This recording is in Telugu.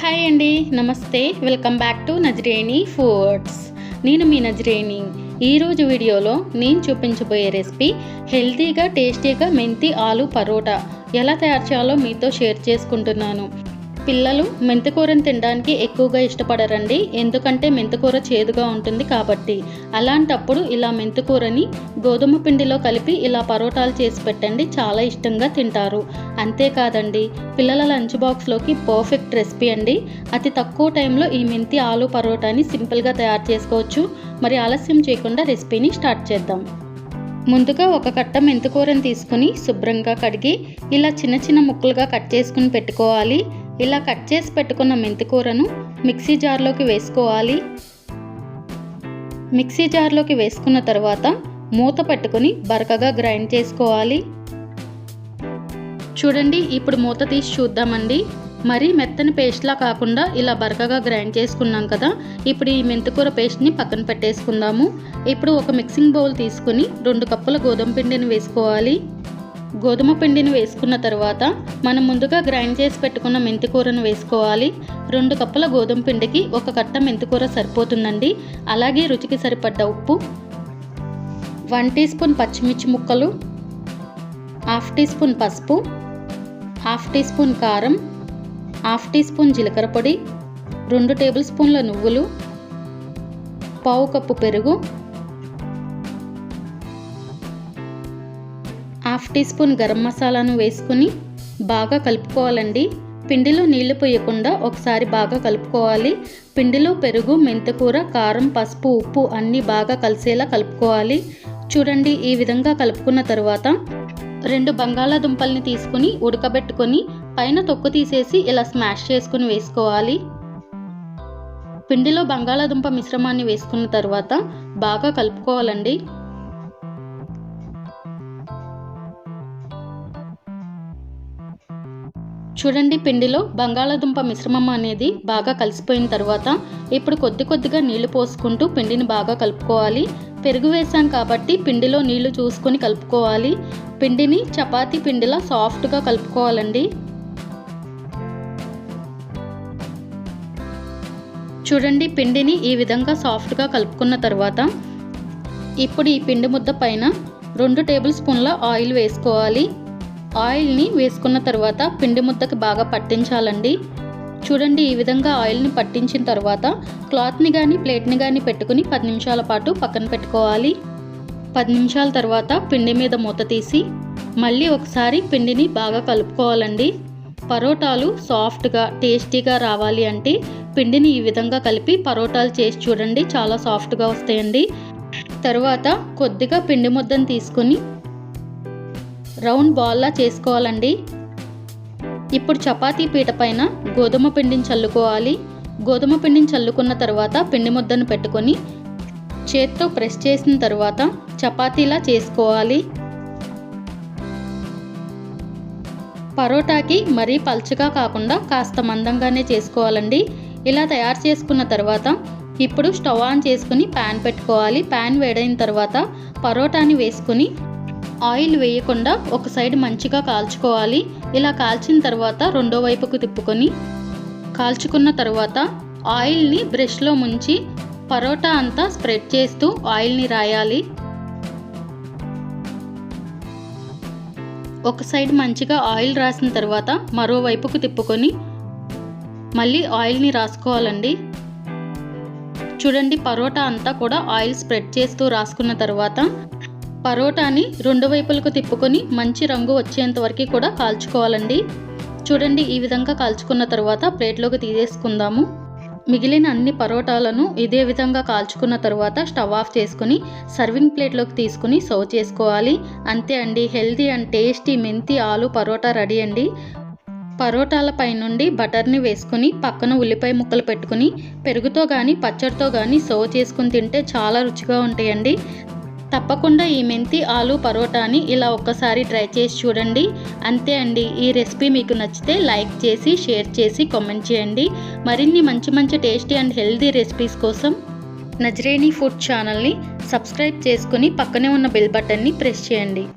హాయ్ అండి నమస్తే. Welcome back to Nazareni foods నేను మీ నజరేణి ఈరోజు వీడియోలో నేను చూపించబోయే రెసిపీ హెల్తీగా టేస్టీగా మెంతి ఆలు పరోటా. ఎలా తయారు చేయాలో మీతో షేర్ చేసుకుంటున్నాను. పిల్లలు మెంతికూరని తినడానికి ఎక్కువగా ఇష్టపడరండి. ఎందుకంటే మెంతికూర చేదుగా ఉంటుంది కాబట్టి. అలాంటప్పుడు ఇలా మెంతికూరని గోధుమ పిండిలో కలిపి ఇలా పరోటాలు చేసి పెట్టండి. చాలా ఇష్టంగా తింటారు. అంతేకాదండి పిల్లల లంచ్ బాక్స్లోకి పర్ఫెక్ట్ రెసిపీ అండి. అతి తక్కువ టైంలో ఈ మెంతి ఆలు పరోటాని సింపుల్గా తయారు చేసుకోవచ్చు. మరి ఆలస్యం చేయకుండా రెసిపీని స్టార్ట్ చేద్దాం. ముందుగా ఒక కట్ట మెంతికూరను తీసుకుని శుభ్రంగా కడిగి ఇలా చిన్న చిన్న ముక్కలుగా కట్ చేసుకుని పెట్టుకోవాలి. ఇలా కట్ చేసి పెట్టుకున్న మెంతికూరను మిక్సీ జార్లోకి వేసుకోవాలి. మిక్సీ జార్లోకి వేసుకున్న తర్వాత మూత పెట్టుకుని బరకగా గ్రైండ్ చేసుకోవాలి. చూడండి ఇప్పుడు మూత తీసి చూద్దామండి. మరీ మెత్తని పేస్ట్లా కాకుండా ఇలా బరకగా గ్రైండ్ చేసుకున్నాం కదా ఇప్పుడు ఈ మెంతికూర పేస్ట్ని పక్కన పెట్టేసుకుందాము. ఇప్పుడు ఒక మిక్సింగ్ బౌల్ తీసుకుని రెండు కప్పుల గోధుమ పిండిని వేసుకోవాలి. గోధుమ పిండిని వేసుకున్న తర్వాత మనం ముందుగా గ్రైండ్ చేసి పెట్టుకున్న మెంతికూరను వేసుకోవాలి. రెండు కప్పుల గోధుమ పిండికి ఒక కట్ట మెంతికూర సరిపోతుందండి. అలాగే రుచికి సరిపడ్డ ఉప్పు వన్ టీ స్పూన్ పచ్చిమిర్చి ముక్కలు హాఫ్ టీ స్పూన్ పసుపు హాఫ్ టీ స్పూన్ కారం హాఫ్ టీ స్పూన్ జీలకర్ర పొడి రెండు టేబుల్ స్పూన్ల నువ్వులు పావు కప్పు పెరుగు హాఫ్ టీ స్పూన్ గరం మసాలాను వేసుకుని బాగా కలుపుకోవాలండి. పిండిలో నీళ్ళు పోయకుండా ఒకసారి బాగా కలుపుకోవాలి. పిండిలో పెరుగు మెంతకూర కారం పసుపు ఉప్పు అన్నీ బాగా కలిసేలా కలుపుకోవాలి. చూడండి ఈ విధంగా కలుపుకున్న తర్వాత రెండు బంగాళాదుంపల్ని తీసుకుని ఉడకబెట్టుకొని పైన తొక్కు తీసేసి ఇలా స్మాష్ చేసుకుని వేసుకోవాలి. పిండిలో బంగాళాదుంప మిశ్రమాన్ని వేసుకున్న తర్వాత బాగా కలుపుకోవాలండి. చూడండి పిండిలో బంగాళాదుంప మిశ్రమం అనేది బాగా కలిసిపోయిన తర్వాత ఇప్పుడు కొద్ది కొద్దిగా నీళ్ళు పోసుకుంటూ పిండిని బాగా కలుపుకోవాలి. పెరుగు వేసాం కాబట్టి పిండిలో నీళ్ళు చూసుకొని కలుపుకోవాలి. పిండిని చపాతీ పిండిలా సాఫ్ట్గా కలుపుకోవాలండి. చూడండి పిండిని ఈ విధంగా సాఫ్ట్గా కలుపుకున్న తర్వాత ఇప్పుడు ఈ పిండి ముద్ద పైన రెండు టేబుల్ స్పూన్ల ఆయిల్ వేసుకోవాలి. ఆయిల్ని వేసుకున్న తర్వాత పిండి ముద్దకి బాగా పట్టించాలండి. చూడండి ఈ విధంగా ఆయిల్ని పట్టించిన తర్వాత క్లాత్ని కానీ ప్లేట్ని కానీ పెట్టుకుని పది నిమిషాల పాటు పక్కన పెట్టుకోవాలి. పది నిమిషాల తర్వాత పిండి మీద మూత తీసి మళ్ళీ ఒకసారి పిండిని బాగా కలుపుకోవాలండి. పరోటాలు సాఫ్ట్గా టేస్టీగా రావాలి అంటే పిండిని ఈ విధంగా కలిపి పరోటాలు చేసి చూడండి చాలా సాఫ్ట్గా వస్తాయండి. తర్వాత కొద్దిగా పిండి ముద్దను తీసుకొని రౌండ్ బాల్లా చేసుకోవాలండి. ఇప్పుడు చపాతీ పీట పైన గోధుమ పిండిని చల్లుకోవాలి. గోధుమ పిండిని చల్లుకున్న తర్వాత పిండి ముద్దను పెట్టుకొని చేత్తో ప్రెస్ చేసిన తర్వాత చపాతీలా చేసుకోవాలి. పరోటాకి మరీ పల్చగా కాకుండా కాస్త మందంగానే చేసుకోవాలండి. ఇలా తయారు చేసుకున్న తర్వాత ఇప్పుడు స్టవ్ ఆన్ చేసుకుని ప్యాన్ పెట్టుకోవాలి. ప్యాన్ వేడైన తర్వాత పరోటాని వేసుకుని ఆయిల్ వేయకుండా ఒక సైడ్ మంచిగా కాల్చుకోవాలి. ఇలా కాల్చిన తర్వాత రెండో వైపుకు తిప్పుకొని కాల్చుకున్న తర్వాత ఆయిల్ని బ్రష్లో ముంచి పరోటా అంతా స్ప్రెడ్ చేస్తూ ఆయిల్ని రాయాలి. ఒక సైడ్ మంచిగా ఆయిల్ రాసిన తర్వాత మరోవైపుకు తిప్పుకొని మళ్ళీ ఆయిల్ని రాసుకోవాలండి. చూడండి పరోటా అంతా కూడా ఆయిల్ స్ప్రెడ్ చేస్తూ రాసుకున్న తర్వాత పరోటాని రెండు వైపులకు తిప్పుకొని మంచి రంగు వచ్చేంత వరకు కూడా కాల్చుకోవాలండి. చూడండి ఈ విధంగా కాల్చుకున్న తర్వాత ప్లేట్లోకి తీసేసుకుందాము. మిగిలిన అన్ని పరోటాలను ఇదే విధంగా కాల్చుకున్న తర్వాత స్టవ్ ఆఫ్ చేసుకుని సర్వింగ్ ప్లేట్లోకి తీసుకుని సర్వ్ చేసుకోవాలి. అంతే అండి. హెల్తీ అండ్ టేస్టీ మెంతి ఆలు పరోటా రెడీ అండి. పరోటాల పైనుండి బటర్ని వేసుకుని పక్కన ఉల్లిపాయ ముక్కలు పెట్టుకుని పెరుగుతో కానీ పచ్చడితో కానీ సర్వ్ చేసుకుని తింటే చాలా రుచిగా ఉంటాయండి. తప్పకుండా ఈ మెంతి ఆలు పరోటాని ఇలా ఒక్కసారి ట్రై చేసి చూడండి. అంతే అండి. ఈ రెసిపీ మీకు నచ్చితే లైక్ చేసి షేర్ చేసి కామెంట్ చేయండి. మరిన్ని మంచి మంచి టేస్టీ అండ్ హెల్దీ రెసిపీస్ కోసం నజరేణి ఫుడ్ ఛానల్ని సబ్స్క్రైబ్ చేసుకుని పక్కనే ఉన్న బెల్ బటన్ని ప్రెస్ చేయండి.